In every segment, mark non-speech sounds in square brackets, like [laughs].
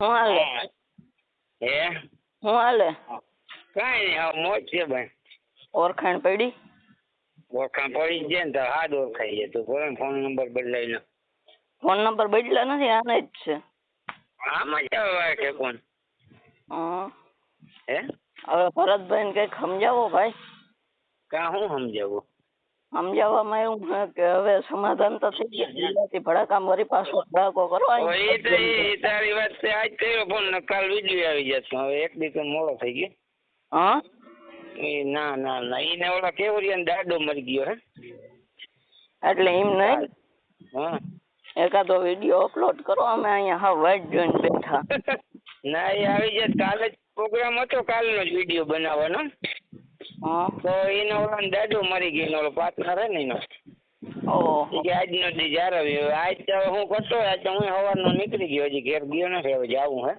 હું હાલે? હે? હું હાલે? કઈ નહીં હા મોજ છે ભાઈ ઓળખાણ પડી? ઓળખાણ પડી જાય ને તો હાથ ઓળખાઈ જાય તો બોલો ફોન નંબર બદલાઈ લો. ફોન નંબર બદલા નથી આને જ છે. આમાં જ આવે કે કોણ? હં. હે? હવે ભરતભાઈને કંઈક સમજાવો ભાઈ. કાં હું સમજાવું? સમજાવવામાં એવું છે કે હવે સમાધાન તો થઈ ગયા. ભડાકામ વળી પાછો ભડાકો કરો એ તો એ તારી વાત છે. આજ કર્યો ફોન ને કાલ વીડિયો આવી જશે. હવે એક દી મોડો થઈ ગયો. હા? એ ના ના ના. એને ઓલા કેવરિયા દાડો મરી ગયો હે? એટલે એમ નહીં હા. એકાદો વીડિયો અપલોડ કરો. અમે અહીંયા હા વાઇટ જોઈને બેઠા. [laughs] ના એ આવી જાય કાલે જ પ્રોગ્રામ હતો. કાલનો જ વીડિયો બનાવવાનો. હા તો એનો ઓલો દાડો મરી ગયો ઓલો પાર્ટનર હે ને એનો. ઓહો. કે આજનો દી જ્યારે આજ તો હું કરતો આજ તો હું સવારનો નીકળી ગયો હજી ઘેર ગયો નથી હવે જાવું હે.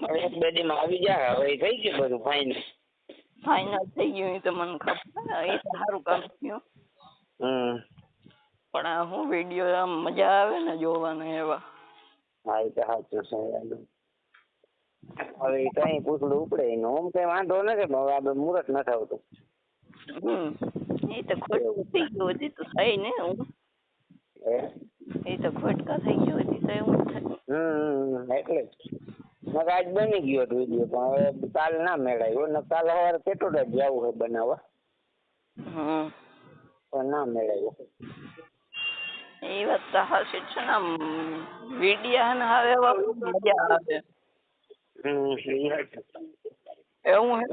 હવે એક બે દીમાં આવી જાય હવે થઈ ગયું બધું ફાઇનલ ફાઇનલ થઈ ગયું એ તો મને ખબર એ સારું કામ થયું. હમ. પણ આ હું વીડિયો આમ મજા આવે ને જોવાના એવા. હા એ તો સાચું છે હવે એ કઈ પૂછડું ઉપડે. એનું આમ કઈ વાંધો નથી પણ હવે આ મુહૂર્ત નથી આવતું. હમ. એ તો ખોટું થઈ ગયું હજી તો થઈ ને હું? એ તો ખોટકા થઈ ગયું હજી તો એવું હમ એટલે મગ આજ બની ગયો હતો વીડિયો પણ હવે કાલ ના મેળાયો ને કાલ સવારે જ જવું હોય બનાવવા? હમ. પણ ના મેળાયો એ વાત તો હાચી છે ને વિડીયા ને હવે મજા આવે. એવું હે?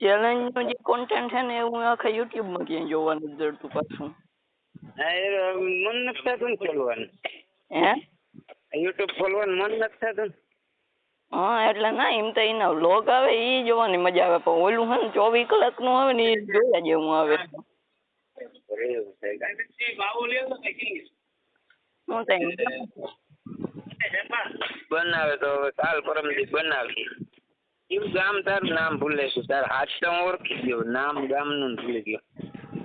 ચેલેન્જનું જે કોન્ટેન્ટ છે ને એવું આખા યુટ્યુબમાં ક્યાંય જોવાનું જડતું પાછું. હા મન નથી થતું ખોલવાનું. હે? યુટ્યુબ ખોલવાનું મન નથી થતું હા એટલે ના એમ તો એના વ્લોગ આવે એ જોવાની મજા આવે પણ ઓલું હે ને ચોવીસ કલાકનું આવે ને એ જોયા જેવું આવે. હું તો એમ બનાવે તો હવે કાલ પરમ દી બનાવીએ. એવું ગામ તારું નામ ભૂલે છું. તાર હાથ તો હું ઓળખી ગયો. નામ ગામનું ભૂલી ગયો.